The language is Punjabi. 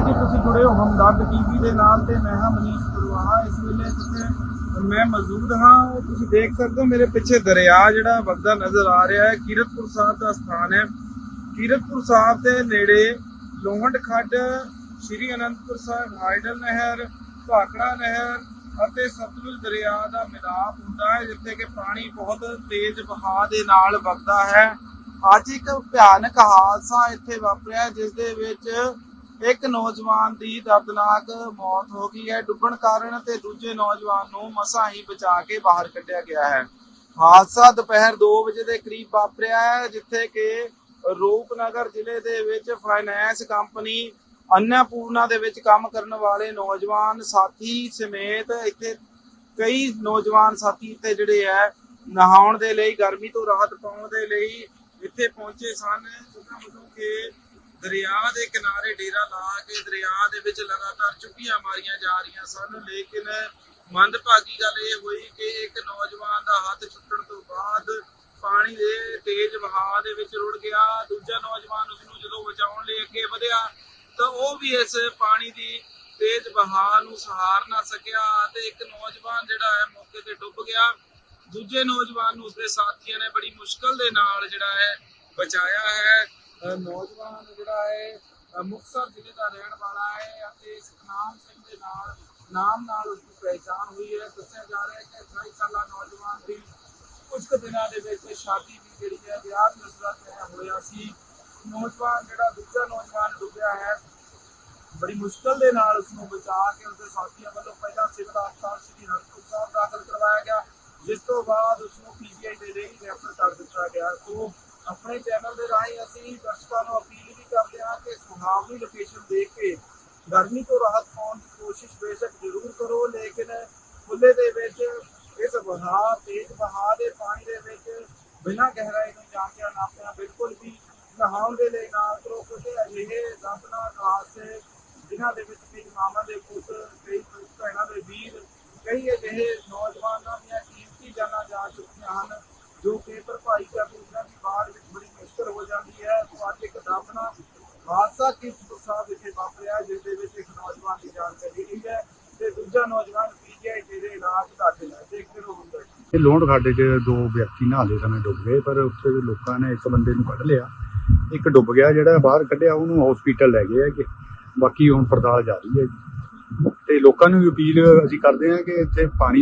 ਸ਼੍ਰੀ ਜੀ ਤੁਸੀਂ ਜੁੜੇ ਹੋ ਹਮਦਰਦ ਟੀਵੀ ਦੇ ਨਾਲ ਤੇ ਮੈਂ ਹਾਂ ਮਨੀਸ਼ ਪਰਵਾਹ ਇਸ ਵੇਲੇ ਜਿੱਥੇ ਮੈਂ ਮੌਜੂਦ ਹਾਂ। ਤੁਸੀਂ ਦੇਖ ਸਕਦੇ ਹੋ ਮੇਰੇ ਪਿੱਛੇ ਦਰਿਆ ਜਿਹੜਾ ਵਗਦਾ ਨਜ਼ਰ ਆ ਰਿਹਾ ਹੈ। ਕੀਰਤਪੁਰ ਸਾਹਿਬ ਦਾ ਸਥਾਨ ਹੈ। ਕੀਰਤਪੁਰ ਸਾਹਿਬ ਦੇ ਨੇੜੇ ਲੋਹੰਡ ਖੱਡ, ਸ਼੍ਰੀ ਅਨੰਦਪੁਰ ਸਾਹਿਬ, ਹਾਈਡਲ ਨਹਿਰ, ਭਾਖੜਾ ਨਹਿਰ ਅਤੇ ਸਤਲੁਜ ਦਰਿਆ ਦਾ ਮਿਲਾਪ ਹੁੰਦਾ ਹੈ, ਜਿੱਥੇ ਕਿ ਪਾਣੀ ਬਹੁਤ ਤੇਜ਼ ਵਹਾਅ ਦੇ ਨਾਲ ਵਗਦਾ ਹੈ। ਅੱਜ ਇੱਕ ਭਿਆਨਕ ਹਾਦਸਾ ਇੱਥੇ ਵਾਪਰਿਆ, ਜਿਸ ਦੇ ਵਿੱਚ ਇੱਕ ਨੌਜਵਾਨ ਦੀ ਦਰਦਨਾਕ ਮੌਤ ਹੋ ਗਈ ਹੈ। ਡੁੱਬਣ ਕਾਰਨ ਤੇ ਦੂਜੇ ਨੌਜਵਾਨ ਨੂੰ ਮਸਾਂ ਹੀ ਬਚਾ ਕੇ ਬਾਹਰ ਕੱਢਿਆ ਗਿਆ ਹੈ। ਹਾਦਸਾ ਦੁਪਹਿਰ 2 ਵਜੇ ਦੇ ਕਰੀਬ ਵਾਪਰਿਆ ਹੈ, ਜਿੱਥੇ ਕਿ ਰੂਪਨਗਰ ਜ਼ਿਲ੍ਹੇ ਦੇ ਵਿੱਚ ਫਾਈਨੈਂਸ ਕੰਪਨੀ ਅੰਨਪੂਰਨਾ ਦੇ ਵਿੱਚ ਕੰਮ ਕਰਨ ਵਾਲੇ ਨੌਜਵਾਨ ਸਾਥੀ ਸਮੇਤ ਇੱਥੇ ਕਈ ਨੌਜਵਾਨ ਸਾਥੀ ਇੱਥੇ ਜਿਹੜੇ ਹੈ, ਨਹਾਉਣ ਦੇ ਲਈ, ਗਰਮੀ ਤੋਂ ਰਾਹਤ ਪਾਉਣ ਦੇ ਲਈ ਇੱਥੇ ਪਹੁੰਚੇ ਸਨ। ਉਹਨਾਂ ਵੱਲੋਂ ਕਿ ਦਰਿਆ ਦੇ ਕਿਨਾਰੇ ਡੇਰਾ ਲਾ ਕੇ ਦਰਿਆ ਦੇ ਵਿੱਚ ਲਗਾਤਾਰ ਚੁੱਪੀਆਂ ਮਾਰੀਆਂ ਜਾ ਰਹੀਆਂ ਸਨ। ਲੇਕਿਨ ਮੰਦਭਾਗੀ ਗੱਲ ਇਹ ਹੋਈ ਕਿ ਇੱਕ ਨੌਜਵਾਨ ਦਾ ਹੱਥ ਛੁੱਟਣ ਤੋਂ ਬਾਅਦ ਪਾਣੀ ਦੇ ਤੇਜ਼ ਵਹਾਅ ਦੇ ਵਿੱਚ ਰੁੜ ਗਿਆ। ਦੂਜਾ ਨੌਜਵਾਨ ਉਸ ਨੂੰ ਜਦੋਂ ਬਚਾਉਣ ਲਈ ਅੱਗੇ ਵਧਿਆ, ਤਾਂ ਉਹ ਵੀ ਇਸ ਪਾਣੀ ਦੀ ਤੇਜ਼ ਵਹਾਅ ਨੂੰ ਸਹਾਰ ਨਾ ਸਕਿਆ ਤੇ ਇੱਕ ਨੌਜਵਾਨ ਜਿਹੜਾ ਹੈ ਮੌਕੇ ਤੇ ਡੁੱਬ ਗਿਆ। ਦੂਜੇ ਨੌਜਵਾਨ ਨੂੰ ਉਸਦੇ ਸਾਥੀਆਂ ਨੇ ਬੜੀ ਮੁਸ਼ਕਲ ਦੇ ਨਾਲ ਜਿਹੜਾ ਹੈ ਬਚਾਇਆ ਹੈ। ਨੌਜਵਾਨ ਜਿਹੜਾ ਹੈ, ਅਹ ਮੁਕਤਸਰ ਜ਼ਿਲ੍ਹੇ ਦਾ ਰਹਿਣ ਵਾਲਾ ਹੈ ਅਤੇ ਸਤਨਾਮ ਸਿੰਘ ਦੇ ਨਾਲ, ਨਾਮ ਨਾਲ ਉਸ ਦੀ ਪਹਿਚਾਣ ਹੋਈ ਹੈ। ਦੱਸਿਆ ਜਾ ਰਿਹਾ ਹੈ ਕਿ 28 ਸਾਲਾ ਨੌਜਵਾਨ ਦੀ ਕੁਝ ਕੁ ਦਿਨਾਂ ਦੇ ਵਿੱਚ ਸ਼ਾਦੀ ਵੀ ਜਿਹੜੀ ਹੈ, ਵਿਆਹ ਦੀ ਉਸਦਾ ਤੈਅ ਹੋਇਆ ਸੀ। ਨੌਜਵਾਨ ਜਿਹੜਾ ਦੂਜਾ ਨੌਜਵਾਨ ਡੁੱਬਿਆ ਹੈ, ਬੜੀ ਮੁਸ਼ਕਲ ਦੇ ਨਾਲ ਉਸ ਨੂੰ ਬਚਾ ਕੇ ਉਸਦੇ ਸਾਥੀਆਂ ਵੱਲੋਂ ਪਹਿਲਾਂ ਸਿਵਲ ਹਸਪਤਾਲ ਸ੍ਰੀ ਹਰਪੁਰ ਸਾਹਿਬ ਦਾਖਲ ਕਰਵਾਇਆ ਗਿਆ, ਜਿਸ ਤੋਂ ਬਾਅਦ ਉਸ ਨੂੰ ਪੀਜੀਆਈ ਦੇ ਲਈ ਰੈਫਰ ਕਰ ਦਿੱਤਾ ਗਿਆ ਸੋ ਆਪਣੇ ਚੈਨਲ ਦੇ ਰਾਹੀਂ ਅਸੀਂ ਦਰਸ਼ਕਾਂ ਨੂੰ ਅਪੀਲ ਵੀ ਕਰਦੇ ਹਾਂ ਕਿ ਲੋਕੇਸ਼ਨ ਦੇਖ ਕੇ ਗਰਮੀ ਤੋਂ ਰਾਹਤ ਪਾਉਣ ਦੀ ਕੋਸ਼ਿਸ਼ ਬੇਸ਼ੱਕ ਜ਼ਰੂਰ ਕਰੋ, ਲੇਕਿਨ ਖੁੱਲੇ ਦੇ ਵਿੱਚ ਇਸ ਵਹਾਅ, ਤੇਜ਼ ਵਹਾਅ ਦੇ ਪਾਣੀ ਦੇ ਵਿੱਚ ਬਿਨਾਂ ਗਹਿਰਾਈ ਨੂੰ ਜਾਂਚਿਆ ਨਾਪਿਆ ਬਿਲਕੁਲ ਵੀ ਨਹਾਉਣ ਦੇ ਲਈ ਨਾ ਕਰੋ। ਕਿਉਂਕਿ ਅਜਿਹੇ ਦਰਦਨਾਕ ਹਾਦਸੇ ਜਿਨ੍ਹਾਂ ਦੇ ਵਿੱਚ ਕਈ ਮਾਮਾ ਦੇ ਪੁੱਤ, ਕਈ ਭੈਣਾਂ ਦੇ ਵੀਰ, ਕਈ ਅਜਿਹੇ ਨੌਜਵਾਨਾਂ ਦੀਆਂ ਕੀਮਤੀ ਜਾਨਾਂ ਜਾ ਚੁੱਕੀਆਂ ਹਨ, ਜੋ ਕਿ ਭਰਪਾਈ ਕਰਨ ਉਹਨਾਂ ਦੀ ਬਾਅਦ ਵਿੱਚ ਬੜੀ ਮੁਸ਼ਕਲ ਹੋ ਜਾਂਦੀ ਹੈ। ਸੋ ਅੱਜ ਇੱਕ ਦਰਦਨਾਕ ਹਾਦਸਾ ਕੀਰਤਪੁਰ ਸਾਹਿਬ ਵਿਖੇ ਵਾਪਰਿਆ ਜਿਸ ਦੇ ਵਿੱਚ ਇੱਕ ਨੌਜਵਾਨ ਦੀ ਜਾਨ ਚਲੀ ਗਈ ਹੈ ਤੇ ਦੂਜਾ ਨੌਜਵਾਨ ਪੀਜੀਆਈ ਦੇ ਇਲਾਜ ਦਾਖਲ ਹੈ ਦੇਖਦੇ ਰਹੋ ਹੁੰਦਾ ਇਹ ਲੋਹੜ ਖਾਡੇ 'ਚ ਦੋ ਵਿਅਕਤੀ ਨਹਾਉਂਦੇ ਸਮੇਂ ਡੁੱਬ ਗਏ, ਪਰ ਉੱਥੇ ਦੇ ਲੋਕਾਂ ਨੇ ਇੱਕ ਬੰਦੇ ਨੂੰ ਕੱਢ ਲਿਆ। ਇੱਕ ਡੁੱਬ ਗਿਆ, ਜਿਹੜਾ ਬਾਹਰ ਕੱਢਿਆ, ਉਹਨੂੰ ਹਸਪੀਟਲ ਲੈ ਗਏ ਹੈਗੇ। ਬਾਕੀ ਹੁਣ ਪੜਤਾਲ ਜਾਰੀ ਹੈ ਜੀ। ਤੇ ਲੋਕਾਂ ਨੂੰ ਵੀ ਅਪੀਲ ਅਸੀਂ ਕਰਦੇ ਹਾਂ ਕਿ ਇੱਥੇ ਪਾਣੀ